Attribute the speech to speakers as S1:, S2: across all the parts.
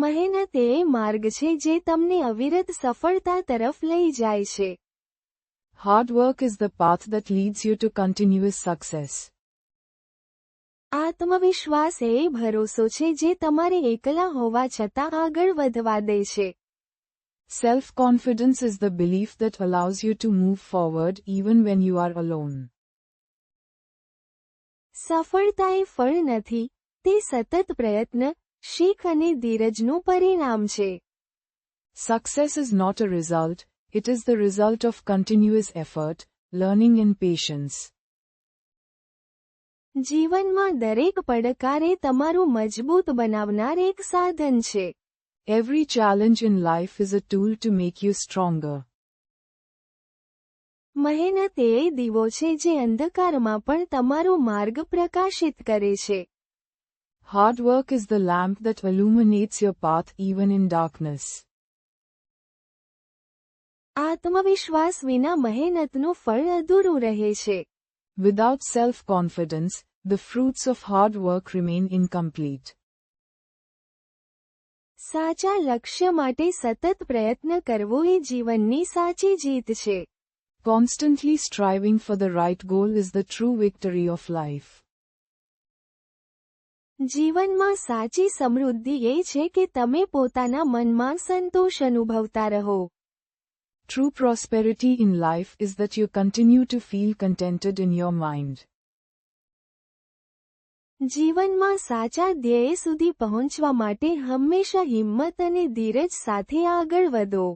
S1: મહેનત એ માર્ગ છે જે તમને અવિરત સફળતા તરફ લઈ જાય છે
S2: hard is the path that leads you to continuous success
S1: આત્મવિશ્વાસ એ ભરોસો છે જે તમારે એકલા હોવા છતાં આગળ વધવા દે છે
S2: self confidence is the belief that allows you to move forward even when you are alone
S1: સફળતા એ ફળ નથી તે સતત પ્રયત્ન શીખ અને ધીરજનું પરિણામ છે
S2: success is not a result it is the result of continuous effort learning in patience
S1: જીવનમાં દરેક પડકારે તમારું મજબૂત બનાવનાર એક સાધન છે
S2: every challenge in life is a tool to make you stronger
S1: મહેનત એ દીવો છે જે અંધકારમાં પણ તમારો માર્ગ પ્રકાશિત કરે છે
S2: Hard work is the lamp that illuminates your path even in darkness.
S1: આત્મવિશ્વાસ વિના ફળ અધૂરું રહે છે.
S2: Without self-confidence, the fruits of hard work remain incomplete.
S1: સાચા લક્ષ્ય માટે સતત પ્રયત્ન કરવો એ જીવનની સાચી જીત છે.
S2: Constantly striving for the right goal is the true victory of life.
S1: જીવનમાં સાચી સમૃદ્ધિ એ છે કે તમે પોતાના મનમાં સંતોષ અનુભવતા રહો
S2: True prosperity in life is that you continue to feel contented in your mind.
S1: જીવનમાં સાચા ધ્યેય સુધી પહોંચવા માટે હંમેશા હિંમત અને ધીરજ સાથે આગળ વધો.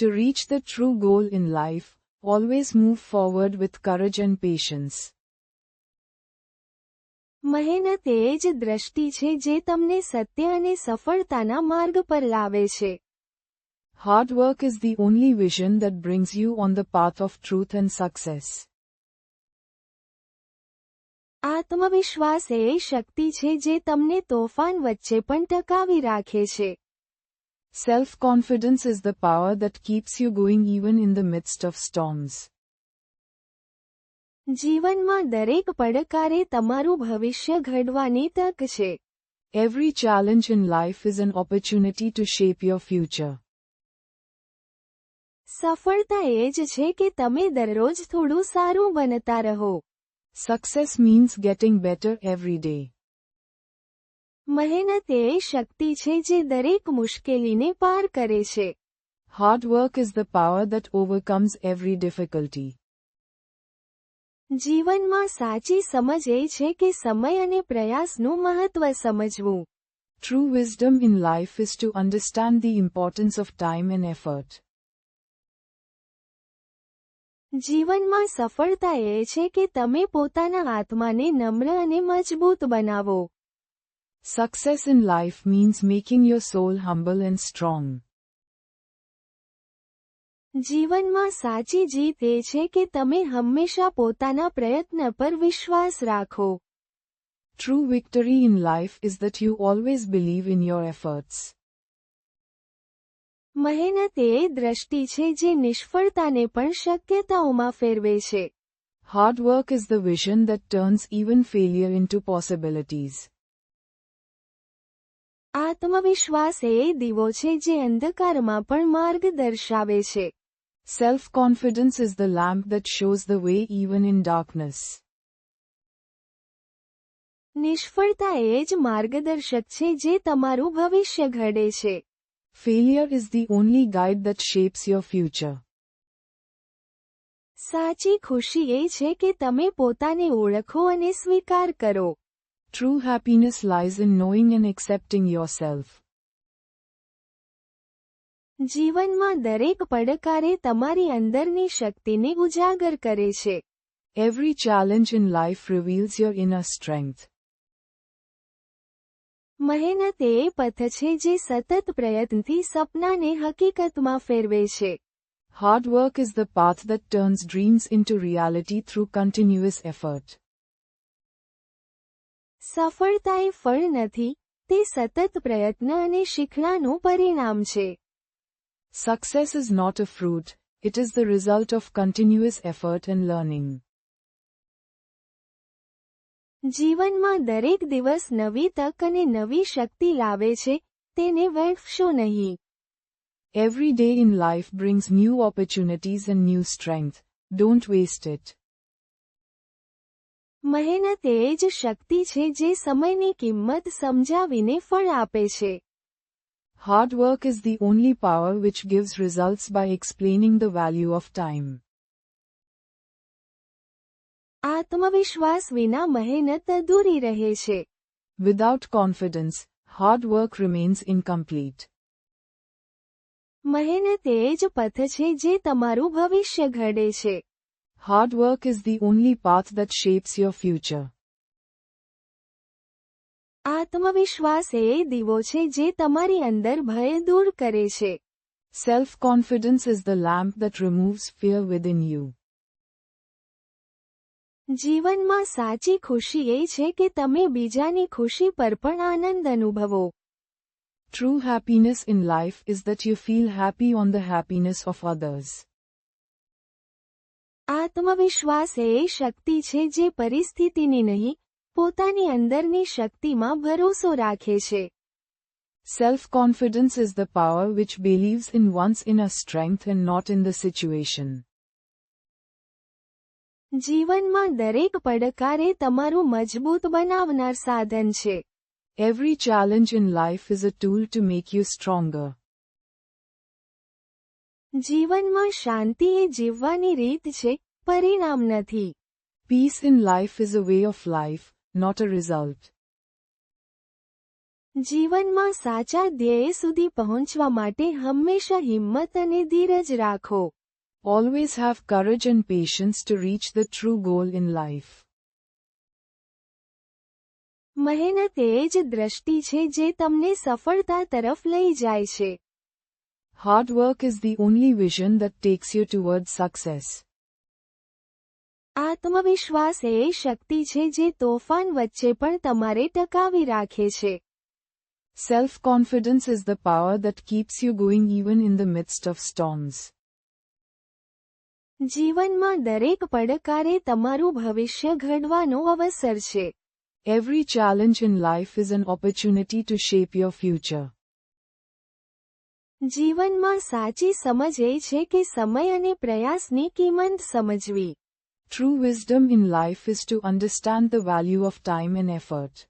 S2: To reach the true goal in life, always move forward with courage and patience.
S1: મહેનત એ જ દ્રષ્ટિ છે જે તમને સત્ય અને સફળતાના માર્ગ પર લાવે છે
S2: Hard work is the only vision that brings you on the path of truth and success.
S1: આત્મવિશ્વાસ એ શક્તિ છે જે તમને તોફાન વચ્ચે પણ ટકાવી રાખે છે
S2: Self-confidence is the power that keeps you going even in the midst of storms.
S1: જીવનમાં દરેક પડકારે તમારું ભવિષ્ય ઘડવાની તક છે
S2: every challenge in life is an opportunity to shape your future
S1: સફળતા એ જ છે કે તમે દરરોજ થોડું સારું બનતા રહો
S2: success means getting better every day
S1: મહેનત એ શક્તિ છે જે દરેક મુશ્કેલીને પાર કરે છે
S2: hard work is the power that overcomes every difficulty
S1: જીવનમાં સાચી સમજ એ છે કે સમય અને પ્રયાસનું મહત્વ સમજવું
S2: True wisdom in life is to understand the importance of time and effort.
S1: જીવનમાં સફળતા એ છે કે તમે પોતાના આત્માને નમ્ર અને મજબૂત બનાવો
S2: Success in life means making your soul humble and strong.
S1: જીવનમાં સાચી જીત એ છે કે તમે હંમેશા પોતાના પ્રયત્ન પર વિશ્વાસ રાખો
S2: true victory in life is that you always believe in your efforts
S1: મહેનત એ દ્રષ્ટિ છે જે નિષ્ફળતાને પણ શક્યતાઓમાં ફેરવે છે
S2: hard is the vision that turns even failure into possibilities
S1: આત્મવિશ્વાસ એ દીવો છે જે અંધકારમાં પણ માર્ગ દર્શાવે છે
S2: Self-confidence is the lamp that shows the way even in darkness.
S1: નિષ્ફળતા એ જ માર્ગદર્શક છે જે તમારું ભવિષ્ય ઘડે છે.
S2: Failure is the only guide that shapes your future.
S1: સાચી ખુશી એ છે કે તમે પોતાને ઓળખો અને સ્વીકાર કરો.
S2: True happiness lies in knowing and accepting yourself.
S1: જીવનમાં દરેક પડકારે તમારી અંદરની શક્તિને ઉજાગર કરે છે
S2: every challenge in life reveals your inner strength
S1: મહેનત એ પથ છે જે સતત પ્રયત્નથી સપનાને હકીકતમાં ફેરવે છે
S2: hard work is the path that turns dreams into reality through continuous effort
S1: સફળતા એ ફળ નથી તે સતત પ્રયત્ન અને શીખણાનું પરિણામ છે
S2: Success is not a fruit, it is the result of continuous effort and learning.
S1: જીવનમાં દરેક દિવસ નવી તક અને નવી શક્તિ લાવે છે તેને નહીં
S2: Every day in life brings new opportunities and new strength. Don't waste it.
S1: મહેનત એ જ શક્તિ છે જે સમયની કિંમત સમજાવીને ફળ આપે છે
S2: Hard work is the only power which gives results by explaining the value of time. Without confidence, hard work remains incomplete. Hard work is the only path that shapes your future.
S1: આત્મવિશ્વાસ એ દીવો છે જે તમારી અંદર ભય દૂર કરે છે
S2: self confidence is the lamp that removes fear within you
S1: જીવનમાં સાચી ખુશી એ છે કે તમે બીજાની ખુશી પર પણ આનંદ અનુભવો
S2: True happiness in life is that you feel happy on the happiness of others
S1: આત્મવિશ્વાસ એ શક્તિ છે જે પરિસ્થિતિની નહીં પોતાની અંદરની શક્તિમાં ભરોસો રાખે છે
S2: self confidence is the power which believes in one's a strength and not in the situation
S1: જીવનમાં દરેક પડકારે તમારું મજબૂત બનાવનાર સાધન છે
S2: every challenge in life is a tool to make you stronger
S1: જીવનમાં શાંતિ એ જીવવાની રીત છે પરિણામ નથી
S2: peace in life is a way of life not a result.
S1: જીવનમાં સાચા ધ્યેય સુધી પહોંચવા માટે હંમેશા હિંમત અને ધીરજ રાખો
S2: Always have courage and patience to reach the true goal in life.
S1: મહેનત એ જ દ્રષ્ટિ છે જે તમને સફળતા તરફ લઈ જાય છે
S2: Hard work is the only vision that takes you towards success.
S1: આત્મવિશ્વાસ એ શક્તિ છે જે તોફાન વચ્ચે પણ તમારે ટકાવી રાખે છે
S2: self confidence is the power that keeps you going even in the midst of storms
S1: જીવનમાં દરેક પડકારે તમારું ભવિષ્ય ઘડવાનો અવસર છે
S2: every challenge in life is an opportunity to shape your future
S1: જીવનમાં સાચી સમજ એ છે કે સમય અને પ્રયાસની કિંમત સમજવી
S2: True wisdom in life is to understand the value of time and effort.